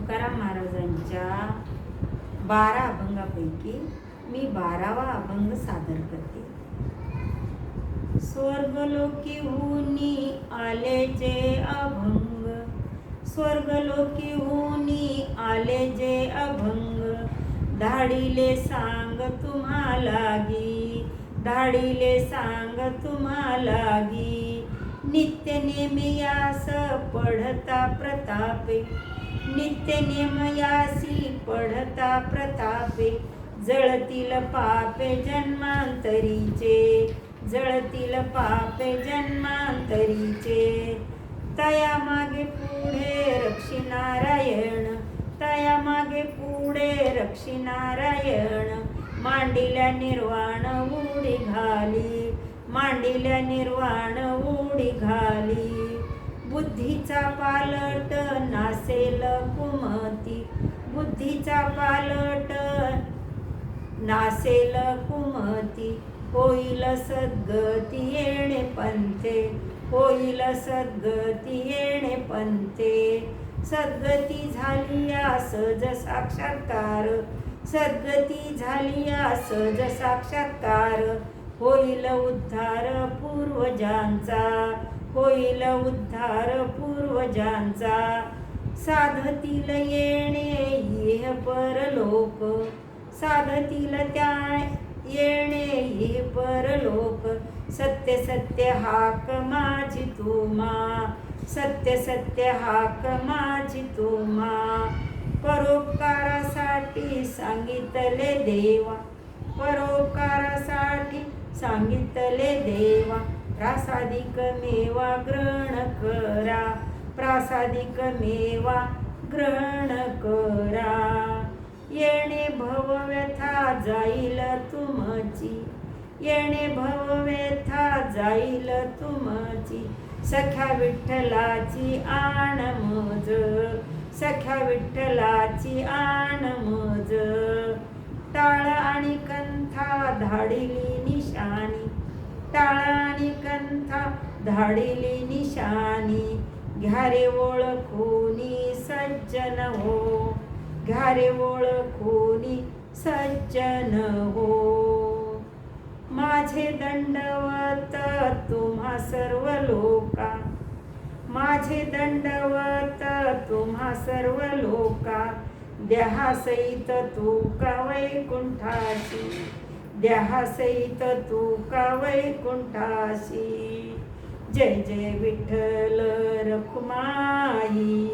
तुकाराम महाराजांच्या बारा अभंगापैकी मी बारावा अभंग सादर करते. स्वर्गलोकी हुनी आले जे अभंग स्वर्गलोकी हुनी आले जे अभंग धाडीले सांग तुम्हालागी धाडीले सांग तुम्हालागी नित्य नेमयास पढता प्रतापे नित्य नियमयासी पढता प्रतापे जळतील पापे जन्मांतरीचे जळतील पापे जन्मांतरीचे. तया मागे पुढे रक्षी नारायण तया मागे पुढे रक्षी नारायण मांडिल्या निर्वाण उडी घाली मांडिल्या निर्वाण उडी घाली. बुद्धीचा पालट बुद्धीचा पालट. नासेल कुमती होईल सद्गती येणे पंथे. होईल सद्गती येणे पंथे. सद्गती झाली सज साक्षात्कार. सद्गती झाली सज साक्षात्कार. होईल उद्धार पूर्वजांचा. होईल उद्धार पूर्वजांचा. साधतील येणे येह परलोक. साधतील त्या येणे ये परलोक. सत्य सत्य हाक माझी तुम्हा सत्य सत्य हाक माझी तुम्हा परोपकारासाठी सांगितले देवा. परोपकारासाठी सांगितले देवा. रासादिक मेवा ग्रहण कर. प्रासादिक मेवा ग्रहण करा. येणे भवव्यथा जाईल तुमची. येणे भवव्यथा जाईल तुमची. सख्या विठ्ठलाची आण मज. सख्या विठ्ठलाची आण मज. टाळ आणि कंथा धाडिली निशानी टाळ आणि कंथा धाडिली निशानी घ्यारे ओळखूनी सज्जन हो. घ्यारे ओळखूनी सज्जन हो. माझे दंडवत तुम्हा सर्व लोका. माझे दंडवत तुम्हा सर्व लोका. देहा सहित तू का वैकुंठाशी. देहा सहित तू का वैकुंठाशी. जय जय विठ्ठल रखुमाई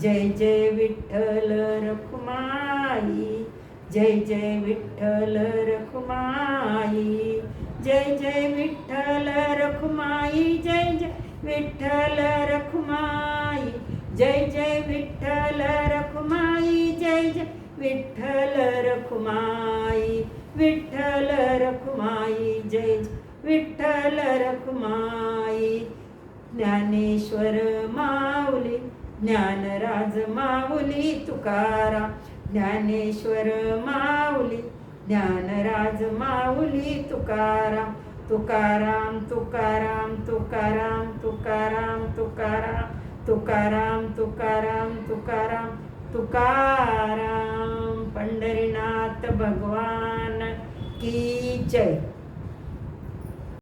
जय जय विठ्ठल रखुमाई जय जय विठ्ठल रखुमाई जय जय विठ्ठल रखुमाई जय जय विठ्ठल रखुमाई जय जय विठ्ठल रखुमाई जय जय विठ्ठल रखुमाई विठ्ठल रखुमाई जय जय विठ्ठल रखुमाई. ज्ञानेश्वर माऊली ज्ञानराज माऊली तुकारा ज्ञानेश्वर माऊली ज्ञानराज माऊली तुकाराम. तुकाराम तुकाराम तुकाराम तुकाराम तुकाराम. तुकाराम तुकाराम तुकाराम. तुकार